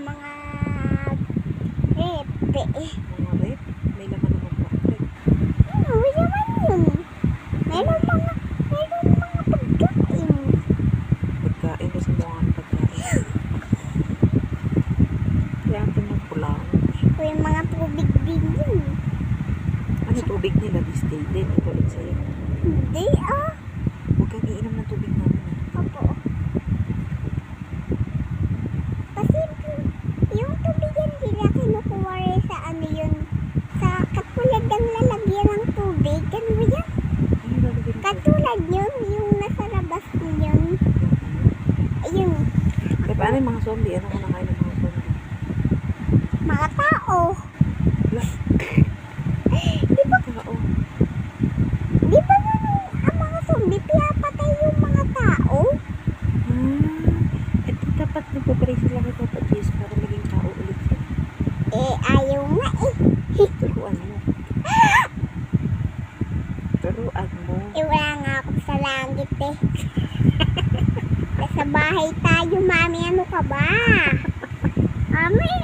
mga repe. Mga rep. May laman naman pa. Rep. Ano, may naman yun. Meron mga, meron mga pagkain. Pagkain kasi mga pagkain. Kaya ang tingnan ko lang. O yung mga tubig din yun. Ano tubig nila this day din? Ito ulit sa'yo. Hindi ah. Huwag kang iinom ng tubig namin. ah. Opo. Kasi yung tubig yan nila kinukuha rin sa ano yun. Sa katulad ng lalagyan ng tubig. Ano ba yan? Ano Katulad yun, yung nasa labas yun. Ayun, Eh, paano yung mga zombie? Ano kung nakain ng mga zombie? mga tao. Wala. Di ba, Tao. di ba yun ang mga zombie, pinapatay yung mga tao? Ah, ito dapat nagpapray sila kay Papa Jess para maging tao ulit. Eh, ayaw eh. Nasa bahay tayo, mami. Ano ka ba? Mami.